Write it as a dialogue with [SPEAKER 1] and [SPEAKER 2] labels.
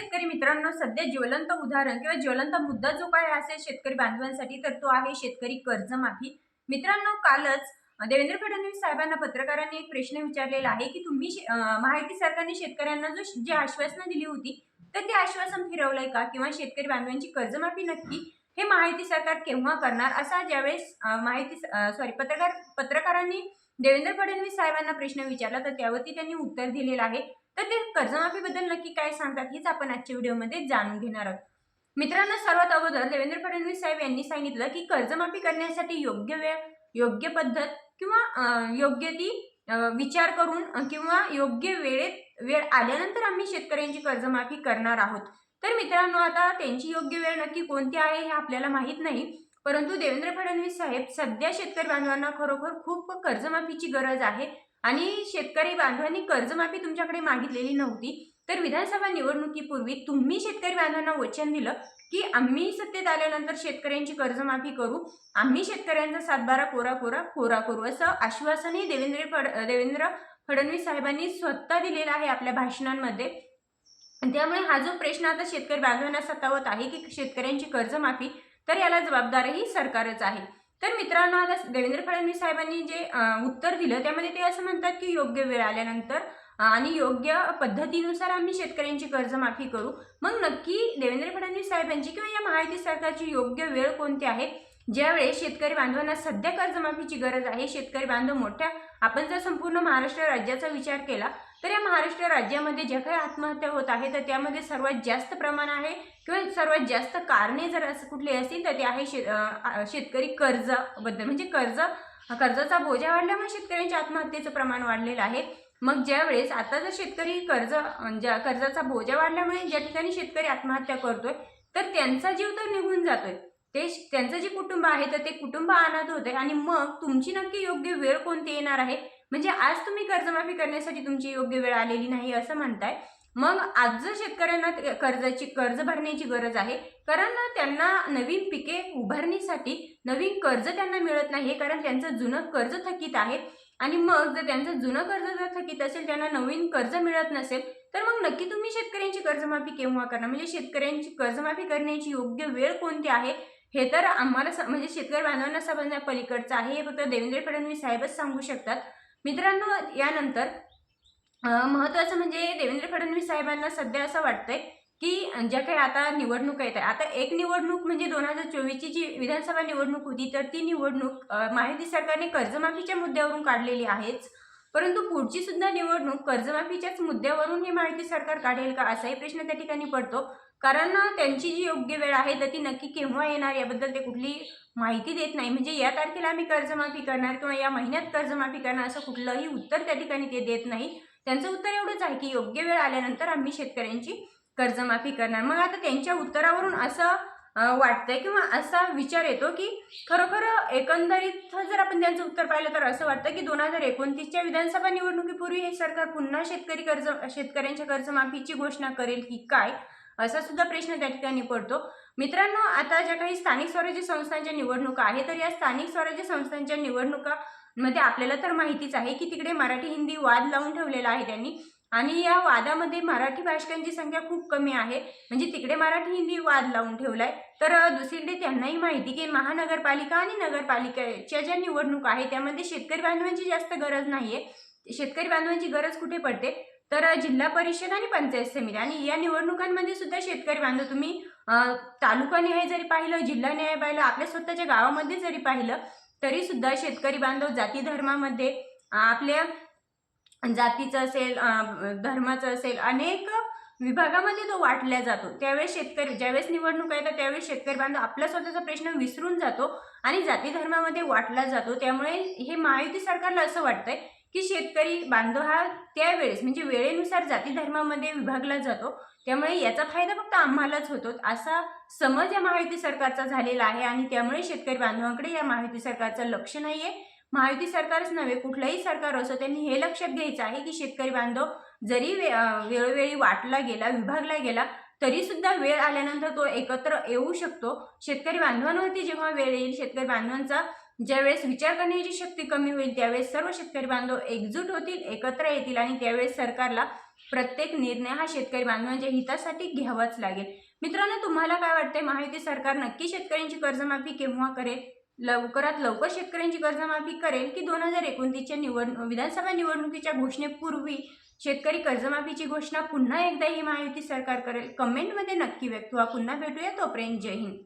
[SPEAKER 1] शेतकरी मित्रांनो सध्या ज्वलंत उदाहरण किंवा ज्वलंत मुद्दा जो काय असेल शेतकरी बांधवांसाठी तर तो आहे शेतकरी कर्जमाफी. मित्रांनो कालच देवेंद्र फडणवीस साहेबांना पत्रकारांनी एक प्रश्न विचारलेला आहे की तुम्ही माहिती सरकारने शेतकऱ्यांना जो जे जी आश्वासनं दिली होती तर ते आश्वासन फिरवलंय का? किंवा शेतकरी बांधवांची कर्जमाफी नक्की हे माहिती सरकार केव्हा करणार? असा ज्यावेळेस माहिती सॉरी पत्रकार पत्रकारांनी देवेंद्र फडणवीस साहेबांना प्रश्न विचारला तर त्यावरती त्यांनी उत्तर दिलेलं आहे. तर ते कर्जमाफीबद्दल नक्की काय सांगतात हेच आपण आजच्या व्हिडिओमध्ये जाणून घेणार आहोत. मित्रांनो सर्वात अगोदर देवेंद्र फडणवीस साहेब यांनी सांगितलं की कर्जमाफी करण्यासाठी योग्य वेळ योग्य पद्धत किंवा योग्य ती विचार करून किंवा योग्य वेळेत वेळ आल्यानंतर आम्ही शेतकऱ्यांची कर्जमाफी करणार आहोत. तर मित्रांनो आता त्यांची योग्य वेळ नक्की कोणती आहे हे आपल्याला माहीत नाही परंतु देवेंद्र फडणवीस साहेब सध्या शेतकरी बांधवांना खरोखर खूप कर्जमाफीची गरज आहे. आणि शेतकरी बांधवांनी कर्जमाफी तुमच्याकडे मागितलेली नव्हती तर विधानसभा निवडणुकीपूर्वी तुम्ही शेतकरी बांधवांना वचन दिलं की आम्ही सत्तेत आल्यानंतर शेतकऱ्यांची कर्जमाफी करू आम्ही शेतकऱ्यांचा सातबारा कोरा कोरा कोरा करू असं आश्वासनही देवेंद्र फड देवेंद्र फडणवीस साहेबांनी स्वतः दिलेलं आहे आपल्या भाषणांमध्ये. त्यामुळे हा जो प्रश्न आता शेतकरी बांधवांना सतावत आहे की शेतकऱ्यांची कर्जमाफी तर याला जबाबदारही सरकारच आहे. तर मित्रांनो आता देवेंद्र फडणवीस साहेबांनी जे उत्तर दिलं त्यामध्ये ते असं म्हणतात की योग्य वेळ आल्यानंतर आणि योग्य पद्धतीनुसार आम्ही शेतकऱ्यांची कर्जमाफी करू. मग नक्की देवेंद्र फडणवीस साहेबांची किंवा या माहिती सरकारची योग्य वेळ कोणती आहे? ज्यावेळेस शेतकरी बांधवांना सध्या कर्जमाफीची गरज आहे शेतकरी बांधव मोठ्या आपण जर संपूर्ण महाराष्ट्र राज्याचा विचार केला तर या महाराष्ट्र राज्यामध्ये ज्या काही आत्महत्या होत आहे तर त्यामध्ये सर्वात जास्त प्रमाण आहे किंवा सर्वात जास्त कारणे जर असं कुठली असतील तर ते आहे शे शेतकरी कर्जाबद्दल. म्हणजे कर्ज कर्जाचा बोजा वाढल्यामुळे शेतकऱ्यांच्या आत्महत्येचं प्रमाण वाढलेलं आहे. मग ज्यावेळेस आता जर शेतकरी कर्ज ज्या कर्जाचा बोजा वाढल्यामुळे ज्या ठिकाणी शेतकरी आत्महत्या करतोय तर त्यांचा जीव तर निघून जातोय. ते श- त्यांचं जे कुटुंब आहे तर ते कुटुंब अनाथ होते आणि मग तुमची नक्की योग्य वेळ कोणती येणार आहे? म्हणजे आज तुम्ही कर्जमाफी करण्यासाठी तुमची योग्य वेळ आलेली नाही असं म्हणताय. मग आज जर शेतकऱ्यांना कर्जाची कर्ज भरण्याची गरज आहे कारण त्यांना नवीन पिके उभारण्यासाठी नवीन कर्ज त्यांना मिळत नाही कारण त्यांचं जुनं कर्ज थकीत आहे. आणि मग जर त्यांचं जुनं कर्ज जर थकीत असेल त्यांना नवीन कर्ज मिळत नसेल तर मग नक्की तुम्ही शेतकऱ्यांची कर्जमाफी केव्हा करणार? म्हणजे शेतकऱ्यांची कर्जमाफी करण्याची योग्य वेळ कोणती आहे? हे तर आम्हाला स- म्हणजे शेतकरी बांधवांना समजण्या पलीकडचं आहे. हे फक्त देवेंद्र फडणवीस साहेबच सांगू शकतात. मित्रांनो यानंतर महत्त्वाचं म्हणजे देवेंद्र फडणवीस साहेबांना सध्या असं वाटतंय की ज्या काही आता निवडणूक येत आहे आता एक निवडणूक म्हणजे दोन हजार चोवीसची जी विधानसभा निवडणूक होती तर ती निवडणूक माहिती महायुती सरकारने कर्जमाफीच्या मुद्द्यावरून काढलेली आहेच. परंतु पुढची सुद्धा निवडणूक कर्जमाफीच्याच मुद्द्यावरून हे माहिती सरकार काढेल का असाही प्रश्न त्या ठिकाणी पडतो. कारण त्यांची जी योग्य वेळ आहे तर ती नक्की केव्हा येणार याबद्दल ते कुठली माहिती देत नाही. म्हणजे या तारखेला आम्ही कर्जमाफी करणार किंवा या महिन्यात कर्जमाफी करणार असं कुठलंही उत्तर त्या ठिकाणी ते देत नाही. त्यांचं उत्तर एवढंच आहे की योग्य वेळ आल्यानंतर आम्ही शेतकऱ्यांची कर्जमाफी करणार. मग आता त्यांच्या उत्तरावरून असं वाटतंय किंवा असा विचार येतो की खरोखर एकंदरीत जर आपण त्यांचं उत्तर पाहिलं तर असं वाटतं की दोन हजार एकोणतीसच्या विधानसभा निवडणुकीपूर्वी हे सरकार पुन्हा शेतकरी कर्ज शेतकऱ्यांच्या कर्जमाफीची घोषणा करेल की काय असा सुद्धा प्रश्न त्या ठिकाणी पडतो. मित्रांनो आता ज्या काही स्थानिक स्वराज्य संस्थांच्या निवडणुका आहे तर या स्थानिक स्वराज्य संस्थांच्या निवडणुकामध्ये आपल्याला तर माहितीच आहे की तिकडे मराठी हिंदी वाद लावून ठेवलेला आहे त्यांनी. आणि या वादामध्ये मराठी भाषकांची संख्या खूप कमी आहे. म्हणजे तिकडे मराठी हिंदी वाद लावून ठेवलाय. तर दुसरीकडे त्यांनाही माहिती की महानगरपालिका आणि नगरपालिकेच्या ज्या निवडणुका आहे त्यामध्ये शेतकरी बांधवांची जास्त गरज नाहीये. शेतकरी बांधवांची गरज कुठे पडते? तर जिल्हा परिषद आणि पंचायत समिती. आणि या निवडणुकांमध्ये सुद्धा शेतकरी बांधव तुम्ही तालुका न्याय जरी पाहिलं जिल्हा न्याय पाहिलं आपल्या स्वतःच्या गावामध्ये जरी पाहिलं तरी सुद्धा शेतकरी बांधव जाती धर्मामध्ये आपल्या जातीचं असेल धर्माचं असेल अनेक विभागामध्ये तो वाटल्या जातो. त्यावेळेस शेतकरी ज्यावेळेस निवडणूक येतात त्यावेळेस शेतकरी बांधव आपला स्वतःचा प्रश्न विसरून जातो आणि जाती धर्मामध्ये वाटला जातो. त्यामुळे हे महायुती सरकारला असं वाटतंय की शेतकरी बांधव हा त्यावेळेस म्हणजे वेळेनुसार जाती धर्मामध्ये विभागला जातो. त्यामुळे याचा फायदा फक्त आम्हालाच होतो. असा समज या महायुती सरकारचा झालेला आहे आणि त्यामुळे शेतकरी बांधवांकडे या महायुती सरकारचं लक्ष नाही आहे महायुती सरकारच नव्हे कुठलंही सरकार असो त्यांनी हे लक्षात घ्यायचं आहे की शेतकरी बांधव जरी वे वेळोवेळी वाटला गेला विभागला गेला तरीसुद्धा वेळ आल्यानंतर तो एकत्र येऊ शकतो. शेतकरी बांधवांवरती जेव्हा वेळ येईल शेतकरी बांधवांचा ज्यावेळेस विचार करण्याची शक्ती कमी होईल त्यावेळेस सर्व शेतकरी बांधव एकजूट होतील एकत्र येतील आणि त्यावेळेस सरकारला प्रत्येक निर्णय हा शेतकरी बांधवांच्या हितासाठी घ्यावाच लागेल. मित्रांनो तुम्हाला काय वाटते महायुती सरकार नक्की शेतकऱ्यांची कर्जमाफी केव्हा करेल? लवकरात लवकर शेतकऱ्यांची कर्जमाफी करेल की दोन हजार एकोणतीसच्या निवड विधानसभा निवडणुकीच्या घोषणेपूर्वी शेतकरी कर्जमाफीची घोषणा पुन्हा एकदा ही महायुती सरकार करेल? कमेंटमध्ये नक्की व्यक्त व्हा. पुन्हा भेटूया तोपर्यंत. जय हिंद.